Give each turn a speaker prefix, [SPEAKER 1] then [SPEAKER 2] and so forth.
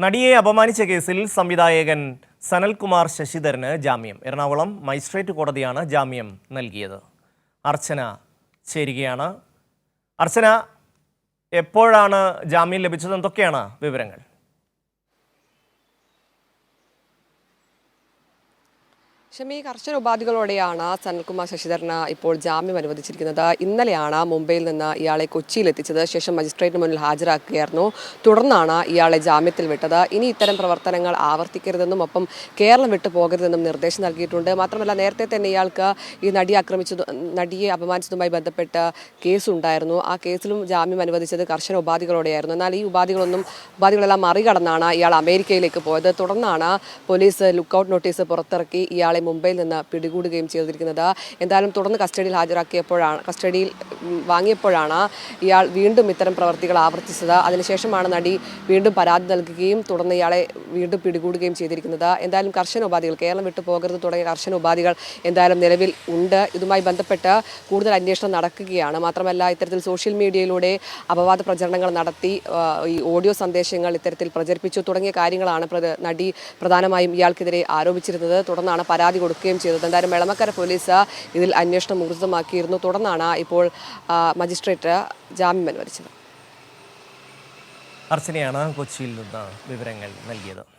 [SPEAKER 1] നടിയെ അപമാനിച്ച കേസിൽ സംവിധായകൻ സനൽകുമാർ ശശിധരന് ജാമ്യം. എറണാകുളം മജിസ്ട്രേറ്റ് കോടതിയാണ് ജാമ്യം നൽകിയത്. അർച്ചന ചേരുകയാണ്. അർച്ചന എപ്പോഴാണ് ജാമ്യം ലഭിച്ചത്? എന്തൊക്കെയാണ് വിവരങ്ങൾ?
[SPEAKER 2] ഷമി കർശന ഉപാധികളോടെയാണ് സനൽകുമാർ ശശിധരന് ഇപ്പോൾ ജാമ്യം അനുവദിച്ചിരിക്കുന്നത്. ഇന്നലെയാണ് മുംബൈയിൽ നിന്ന് ഇയാളെ കൊച്ചിയിൽ എത്തിച്ചത് ശേഷം മജിസ്ട്രേറ്റിന് മുന്നിൽ ഹാജരാക്കുകയായിരുന്നു. തുടർന്നാണ് ഇയാളെ ജാമ്യത്തിൽ വിട്ടത്. ഇനി ഇത്തരം പ്രവർത്തനങ്ങൾ ആവർത്തിക്കരുതെന്നും ഒപ്പം കേരളം വിട്ടു പോകരുതെന്നും നിർദ്ദേശം നൽകിയിട്ടുണ്ട്. മാത്രമല്ല നേരത്തെ തന്നെ ഇയാൾക്ക് ഈ നടിയെ ആക്രമിച്ചത് നടിയെ അപമാനിച്ചതുമായി ബന്ധപ്പെട്ട കേസുണ്ടായിരുന്നു. ആ കേസിലും ജാമ്യം അനുവദിച്ചത് കർശന ഉപാധികളോടെയായിരുന്നു. എന്നാൽ ഈ ഉപാധികളൊന്നും ഉപാധികളെല്ലാം മറികടന്നാണ് ഇയാൾ അമേരിക്കയിലേക്ക് പോയത്. തുടർന്നാണ് പോലീസ് ലുക്കൌട്ട് നോട്ടീസ് പുറത്തിറക്കി ഇയാളെ മുംബൈയിൽ നിന്ന് പിടികൂടുകയും ചെയ്തിരിക്കുന്നത്. എന്തായാലും തുടർന്ന് കസ്റ്റഡിയിൽ ഹാജരാക്കിയപ്പോഴാണ് കസ്റ്റഡിയിൽ വാങ്ങിയപ്പോഴാണ് ഇയാൾ വീണ്ടും ഇത്തരം പ്രവർത്തികൾ ആവർത്തിച്ചത്. അതിനുശേഷമാണ് നടി വീണ്ടും പരാതി നൽകുകയും തുടർന്ന് ഇയാളെ വീണ്ടും പിടികൂടുകയും ചെയ്തിരിക്കുന്നത്. എന്തായാലും കർശന ഉപാധികൾ കേരളം വിട്ടു പോകരുത് തുടങ്ങിയ കർശന ഉപാധികൾ എന്തായാലും നിലവിൽ ഉണ്ട്. ഇതുമായി ബന്ധപ്പെട്ട് കൂടുതൽ അന്വേഷണം നടക്കുകയാണ്. മാത്രമല്ല ഇത്തരത്തിൽ സോഷ്യൽ മീഡിയയിലൂടെ അപവാദ പ്രചരണങ്ങൾ നടത്തി ഈ ഓഡിയോ സന്ദേശങ്ങൾ ഇത്തരത്തിൽ പ്രചരിപ്പിച്ചു തുടങ്ങിയ കാര്യങ്ങളാണ് നടി പ്രധാനമായും ഇയാൾക്കെതിരെ ആരോപിച്ചിരുന്നത്. തുടർന്നാണ് പരാതി കൊടുക്കുകയും ചെയ്തത് എന്തായാലും എളമക്കര പോലീസ് ഇതിൽ അന്വേഷണം ഊർജിതമാക്കിയിരുന്നു തുടർന്നാണ് ഇപ്പോൾ മജിസ്ട്രേറ്റ് ജാമ്യം അനുവദിച്ചത്
[SPEAKER 1] അർച്ചനയാണ് കൊച്ചിയിൽ നിന്ന് വിവരങ്ങൾ നൽകിയത്.